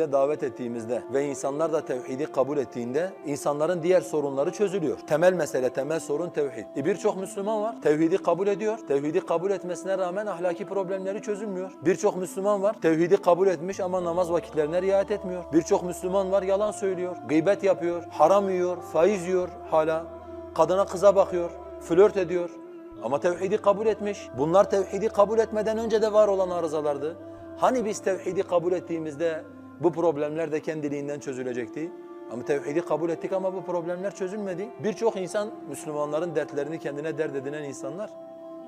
tevhide davet ettiğimizde ve insanlar da tevhidi kabul ettiğinde insanların diğer sorunları çözülüyor. Temel mesele, temel sorun tevhid. E Birçok Müslüman var, tevhidi kabul ediyor. Tevhidi kabul etmesine rağmen ahlaki problemleri çözülmüyor. Birçok Müslüman var, tevhidi kabul etmiş ama namaz vakitlerine riayet etmiyor. Birçok Müslüman var, yalan söylüyor, gıybet yapıyor, haram yiyor, faiz yiyor hala. Kadına kıza bakıyor, flört ediyor. Ama tevhidi kabul etmiş. Bunlar tevhidi kabul etmeden önce de var olan arızalardı. Hani biz tevhidi kabul ettiğimizde bu problemler de kendiliğinden çözülecekti? Ama tevhidi kabul ettik ama bu problemler çözülmedi. Birçok insan Müslümanların dertlerini kendine dert edinen insanlar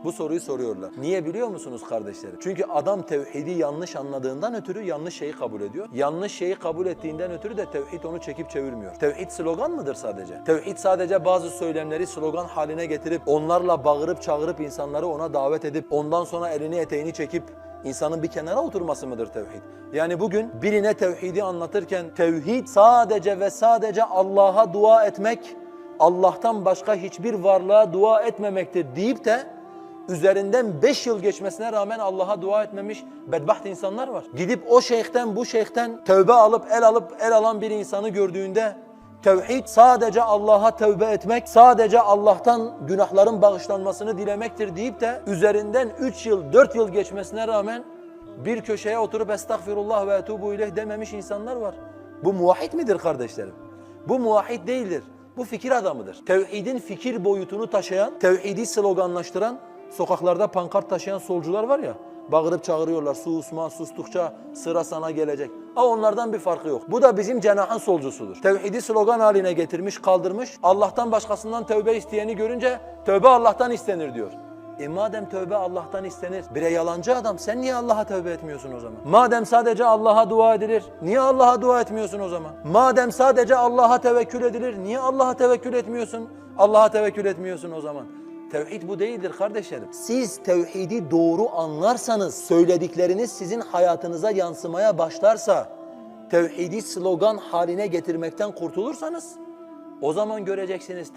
bu soruyu soruyorlar. Niye biliyor musunuz kardeşlerim? Çünkü adam tevhidi yanlış anladığından ötürü yanlış şeyi kabul ediyor. Yanlış şeyi kabul ettiğinden ötürü de tevhid onu çekip çevirmiyor. Tevhid slogan mıdır sadece? Tevhid sadece bazı söylemleri slogan haline getirip onlarla bağırıp çağırıp insanları ona davet edip ondan sonra elini eteğini çekip insanın bir kenara oturması mıdır tevhid? Yani bugün birine tevhidi anlatırken tevhid sadece ve sadece Allah'a dua etmek, Allah'tan başka hiçbir varlığa dua etmemektir deyip de üzerinden 5 yıl geçmesine rağmen Allah'a dua etmemiş bedbaht insanlar var. Gidip o şeyhten bu şeyhten tövbe alıp el alıp el alan bir insanı gördüğünde tevhid sadece Allah'a tövbe etmek, sadece Allah'tan günahların bağışlanmasını dilemektir deyip de üzerinden 3 yıl 4 yıl geçmesine rağmen bir köşeye oturup estağfirullah ve etubu ileyh dememiş insanlar var. Bu muvahhid midir kardeşlerim? Bu muvahhid değildir. Bu fikir adamıdır. Tevhidin fikir boyutunu taşıyan, tevhidi sloganlaştıran, sokaklarda pankart taşıyan solcular var ya, bağırıp çağırıyorlar, susma sustukça sıra sana gelecek. Aa onlardan bir farkı yok. Bu da bizim cenahın solcusudur. Tevhidi slogan haline getirmiş, kaldırmış. Allah'tan başkasından tövbe isteyeni görünce tövbe Allah'tan istenir diyor. E madem tövbe Allah'tan istenir, bire yalancı adam sen niye Allah'a tövbe etmiyorsun o zaman? Madem sadece Allah'a dua edilir, niye Allah'a dua etmiyorsun o zaman? Madem sadece Allah'a tevekkül edilir, niye Allah'a tevekkül etmiyorsun? Allah'a tevekkül etmiyorsun o zaman. Tevhid bu değildir kardeşlerim. Siz tevhidi doğru anlarsanız, söyledikleriniz sizin hayatınıza yansımaya başlarsa, tevhidi slogan haline getirmekten kurtulursanız, o zaman göreceksiniz tevhid